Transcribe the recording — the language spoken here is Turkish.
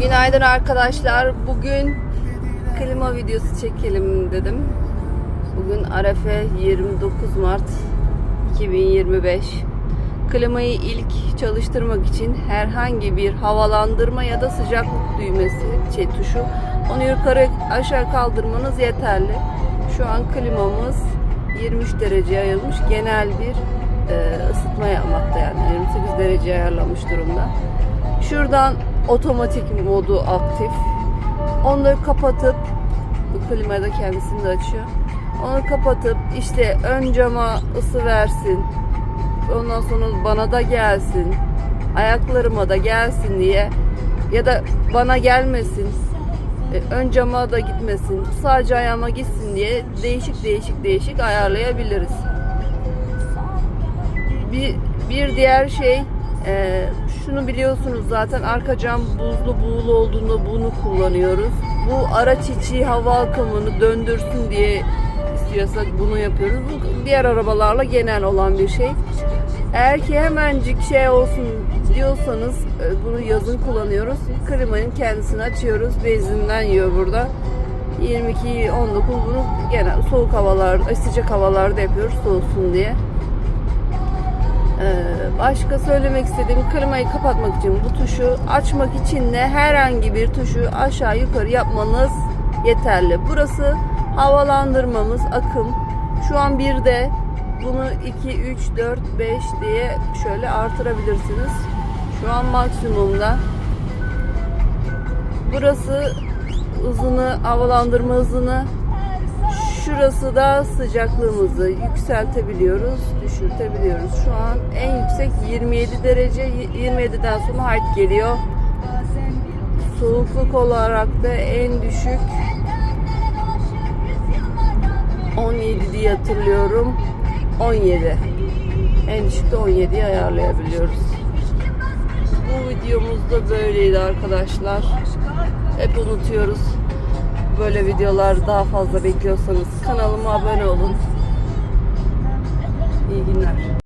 Günaydın arkadaşlar. Bugün klima videosu çekelim dedim. Bugün Arefe 29 Mart 2025. Klimayı ilk çalıştırmak için herhangi bir havalandırma ya da sıcaklık düğmesi, şey tuşu onu yukarı aşağı kaldırmanız yeterli. Şu an klimamız 23 dereceye ayırmış. Genel bir e, ısıtma yapmakta yani 28 dereceye ayarlanmış durumda. Şuradan otomatik modu aktif. Onları kapatıp bu klimayı da kendisini de açıyor. Onu kapatıp işte ön cama ısı versin. Ondan sonra bana da gelsin. Ayaklarıma da gelsin diye ya da bana gelmesin. e, Ön cama da gitmesin. Sadece ayağıma gitsin diye değişik değişik değişik ayarlayabiliriz. Bir, bir diğer şey e, şunu biliyorsunuz zaten arka cam buzlu buğulu olduğunda bunu kullanıyoruz. Bu araç içi hava akımını döndürsün diye istiyorsak bunu yapıyoruz. Bu diğer arabalarla genel olan bir şey. Eğer ki hemencik şey olsun diyorsanız e, bunu yazın kullanıyoruz. Klimanın kendisini açıyoruz. Benzinden yiyor burada. 22 19 bunu genel soğuk havalarda, sıcak havalarda yapıyoruz soğusun diye. Ee, başka söylemek istediğim klimayı kapatmak için bu tuşu açmak için de herhangi bir tuşu aşağı yukarı yapmanız yeterli. Burası havalandırmamız akım. Şu an bir de bunu 2, 3, 4, 5 diye şöyle artırabilirsiniz. Şu an maksimumda. Burası hızını, havalandırma hızını Şurası da sıcaklığımızı yükseltebiliyoruz, düşürtebiliyoruz. Şu an en yüksek 27 derece, 27'den sonra hard geliyor. Soğukluk olarak da en düşük 17 diye hatırlıyorum. 17. En düşük de 17'yi ayarlayabiliyoruz. Bu videomuz da böyleydi arkadaşlar. Hep unutuyoruz böyle videolar daha fazla bekliyorsanız kanalıma abone olun. İyi günler.